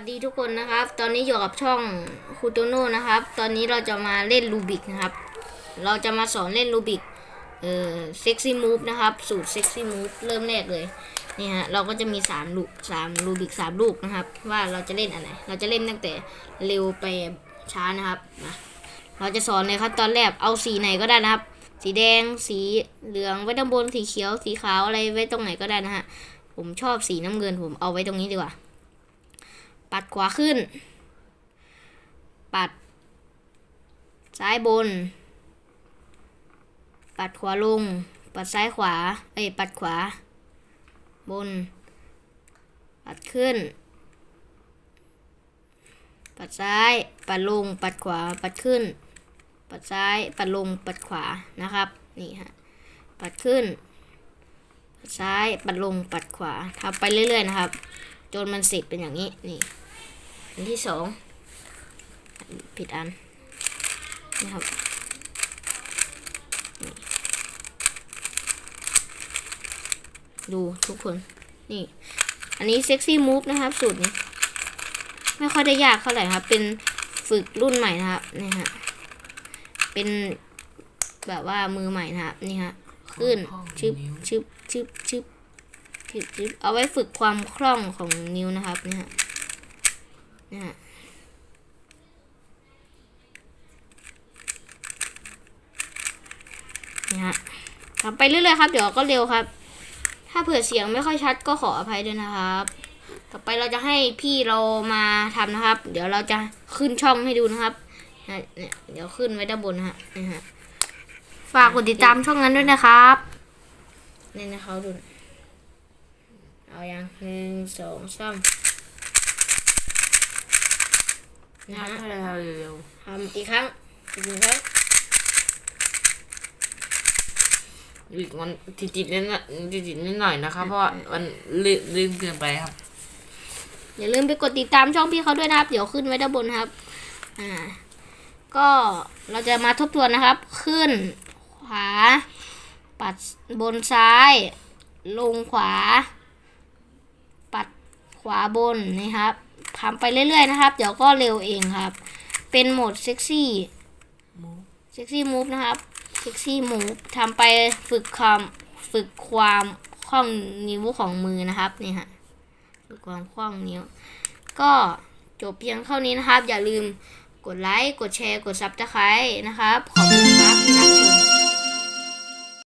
วัสดีทุกคนนะครับ ตอนนี้อยู่กับช่องคูโตโน่นะครับ ตอนนี้เราจะมาเล่นรูบิกนะครับ เราจะมาสอนเล่นรูบิก เอ่อ เซ็กซี่มูฟนะครับ สูตรเซ็กซี่มูฟเริ่มแรกเลย นี่ฮะ เราก็จะมีสามลูกสามรูบิกสามลูกนะครับ ว่าเราจะเล่นอันไหนเราจะเล่นตั้งแต่เร็วไปช้านะครับนะเราจะสอนเลยครับ ตอนแรก เอาสีไหนก็ได้นะครับ สีแดง สีเหลือง ไว้ด้านบน สีเขียว สีขาว อะไรไว้ตรงไหนก็ได้นะฮะ ผมชอบสีน้ำเงิน ผมเอาไว้ตรงนี้ดีกว่า ปัดขวาขึ้น ปัด ซ้ายบน ปัดขวาลง ปัดซ้ายขวา เอ้ย ปัดขวา บน ปัดขึ้น ปัดซ้าย ปัดลง ปัดขวา ปัดขึ้น ปัดซ้าย ปัดลง ปัดขวา นะครับ นี่ฮะ ปัดขึ้น ปัดซ้าย ปัดลง ปัดขวาทำไปเรื่อยๆนะครับ จนมันเสร็จเป็นอย่างนี้ นี่ อันที่สองผิดอันนี่ครับดูทุกคน นี่ อันนี้เซ็กซี่มูฟนะครับ สูตรนี้ ไม่ค่อยได้ยากเท่าไหร่ครับ เป็นฝึกรุ่นใหม่นะครับ นี่ฮะ เป็นแบบว่ามือใหม่นะครับ นี่ฮะ ขึ้นชึบชึบชึบชึบชึบเอาไว้ฝึกความคล่องของนิ้วนะครับ นี่ฮะ นี่ฮะนี่ฮะทำไปเรื่อยๆครับเดี๋ยวก็เร็วครับ ถ้าเผื่อเสียงไม่ค่อยชัดก็ขออภัยด้วยนะครับ ต่อไปเราจะให้พี่เรามาทำนะครับ เดี๋ยวเราจะขึ้นช่องให้ดูนะครับเนี่ยเดี๋ยวขึ้นไว้ด้านบนฮะนี่ฮะฝากกดติดตามช่องนั้นด้วยนะครับนี่นะเขาดูเอาอย่างหนึ่งสองสาม นะฮะถ้าเราเร็วทำอีกครั้งอีกหนึ่งครั้งๆอีกมันติดๆนิดหน่อยติดๆนิดหน่อยนะคะเพราะว่ามันลืมลืมเกินไปครับ อย่าลืมไปกดติดตามช่องพี่เขาด้วยนะครับ เดี๋ยวขึ้นไว้ด้านบนนะครับ อ่า ก็เราจะมาทบทวนนะครับ ขึ้น ขวา ปัดบนซ้าย ลงขวา ปัดขวาบนนะครับ ทำไปเรื่อยๆนะครับ เดี๋ยวก็เร็วเองครับ เป็นโหมดเซ็กซี่เซ็กซี่มูฟนะครับเซ็กซี่มูฟทำไปฝึกความฝึกความคล่องนิ้วของมือนะครับนี่ฮะฝึกความคล่องนิ้ว ก็จบเพียงเท่านี้นะครับ อย่าลืมกดไลค์ กดแชร์ กดซับสไครต์นะครับ ขอบคุณครับที่รับชม